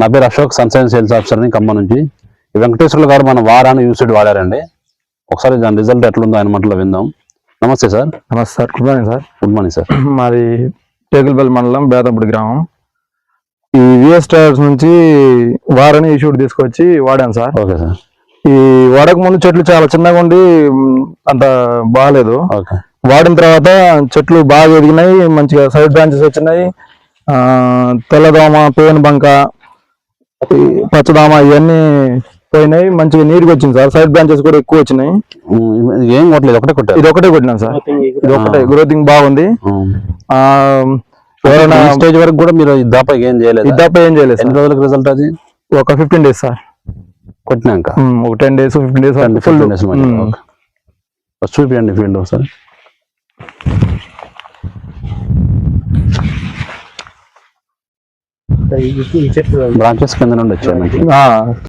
నా పేరు Ashok Sunshine sales ఆఫీసర్ని ఖమ్మం నుంచి. ఈ వెంకటేశ్వర్లు గారు మన వారాన్ని యూసిడ్ వాడారండి. ఒకసారి దాని రిజల్ట్ ఎట్లుందో ఆయన మాటలో విందాం. నమస్తే సార్. నమస్తే sir. Good morning sir good morning sir మాది టేకులపల్లి మండలం బేదంపూడి గ్రామం. ఈ విఎస్ టైర్స్ నుంచి వారని ఈ షూట్ తీసుకొచ్చి వాడాను సార్. Okay sir. ఈ వాడక ముందు చెట్లు చాలా చిన్నగా ఉండి అంత బాగాలేదు ఓకే. వాడిన తర్వాత చెట్లు బాగా ఎదిగినాయి మంచిగా సైడ్ బ్రాంచెస్ వచ్చినాయి. తెల్లదోమ పేను బంక పచ్చదోమ ఇవన్నీ పోయినాయి. మంచిగా నీట్గా వచ్చింది సార్. సైడ్ బ్రాంచెస్ కూడా ఎక్కువ వచ్చినాయి. ఏం కొట్టలేదు. ఒకటే కొట్టారు. ఇది ఒకటే కొట్టినాను సార్. ఇది ఒకటే. గ్రోతింగ్ బాగుంది. ఆ, ఎవరైనా స్టేజ్ వరకు కూడా మీరు ఈ దాప ఏం చేయలేదు? ఇద్దప్ప ఏం చేయలేదు ఎన్ని సార్. రోజులకు రిజల్ట్ అది? ఒక ఫిఫ్టీన్ డేస్ సార్. కొట్టినాక? ఒక ten days fifteen days full చూపించండి ఫీల్డ్ ఒకసారి బ్రాంచెస్ కింద నుండి వచ్చాయి